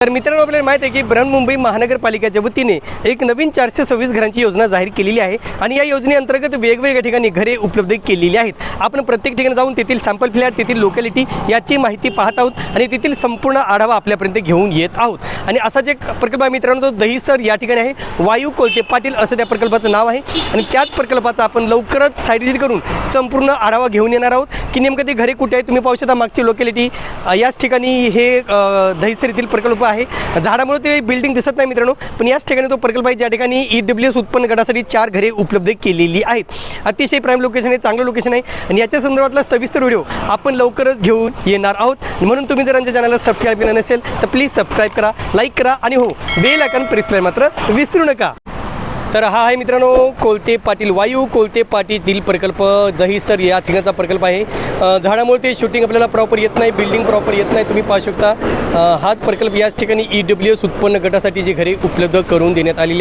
तर मित्रांनो आपल्याला माहिती आहे की बृहन्मुंबई महानगरपालिकेच्या वतीने एक नवीन चारशे सव्वीस घरांची योजना जाहीर केलेली आहे आणि या योजनेअंतर्गत वेगवेगळ्या ठिकाणी घरे उपलब्ध केलेली आहेत. आपण प्रत्येक ठिकाणी जाऊन तेथील सॅम्पल फ्लॅट तेथील लोकॅलिटी याची माहिती पाहत आहोत आणि तेथील संपूर्ण आढावा आपल्यापर्यंत घेऊन येत आहोत. आणि असाच एक प्रकल्प आहे मित्रांनो तो दहीसर या ठिकाणी आहे. वायू कोलते पाटील असं त्या प्रकल्पाचं नाव आहे. आणि त्याच प्रकल्पाचा आपण लवकरच साईड विजिट करून संपूर्ण आढावा घेऊन येणार आहोत की नेमकं ते घरे कुठे आहे तुम्ही पाहू शकता मागची लोकॅलिटी याच ठिकाणी हे दहिसर येथील प्रकल्प आहे. झाडामुळे ते बिल्डिंग दिसत नाही मित्रांनो पण याच ठिकाणी तो प्रकल्प आहे ज्या ठिकाणी ई डब्ल्यू एस उत्पन्न गटासाठी चार घरे उपलब्ध केलेली आहेत. अतिशय प्राईम लोकेशन आहे चांगलं लोकेशन आहे. आणि याच्या संदर्भातला सविस्तर व्हिडिओ आपण लवकरच घेऊन येणार आहोत. म्हणून तुम्ही जर आमच्या चॅनलला सबस्क्राईब केलं नसेल तर प्लीज सबस्क्राईब करा लाईक करा आणि हो बेल आयकॉन प्रेस मात्र विसरू नका. तर हा आहे मित्रांनो कोलते पाटील वायू कोलते पाटील प्रकल्प दहीसर या ठिकाणचा प्रकल्प आहे. झाडामुळे ते शूटिंग आपल्याला प्रॉपर येत नाही बिल्डिंग प्रॉपर येत नाही तुम्ही पाहू शकता. हाच प्रकल्प याच ठिकाणी ई डब्ल्यू एस उत्पन्न गटासाठी जी घरे उपलब्ध करून देण्यात आलेली आहे.